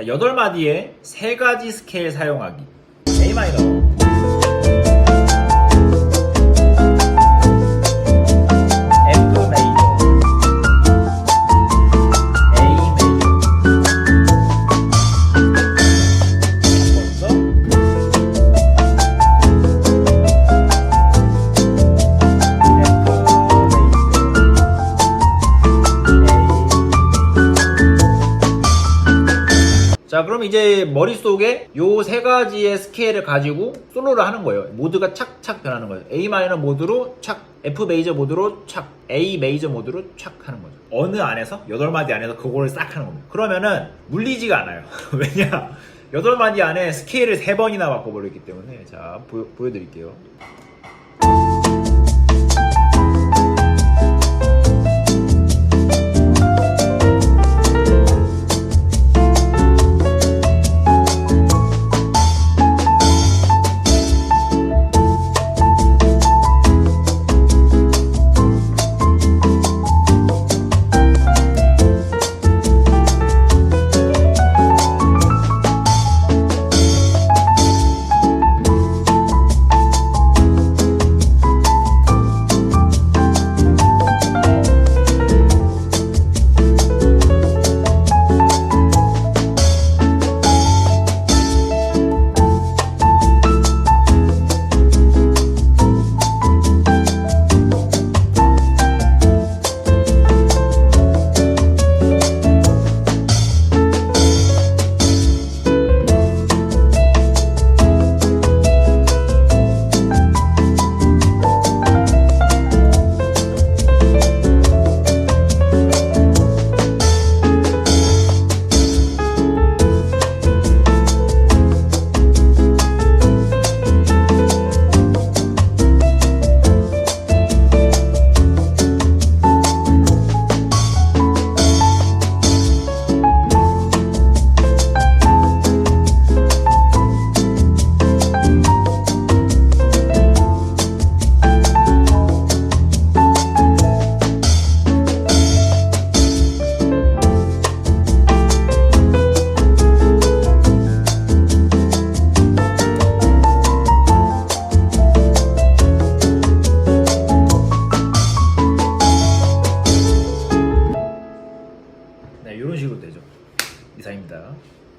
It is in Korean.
자, 8마디에 세 가지 스케일 사용하기. A 마이너. 자 그럼 이제 머릿속에 요 세 가지의 스케일을 가지고 솔로를 하는 거예요. 모드가 착착 변하는 거예요. A 마이너 모드로 착 F 메이저 모드로 착 A 메이저 모드로 착 하는 거죠. 어느 안에서? 8마디 안에서 그거를 싹 하는 겁니다. 그러면은 물리지가 않아요. 왜냐? 8마디 안에 스케일을 3번이나 바꿔버렸기 때문에. 자 보여, 보여드릴게요 이런 식으로 되죠. 이상입니다.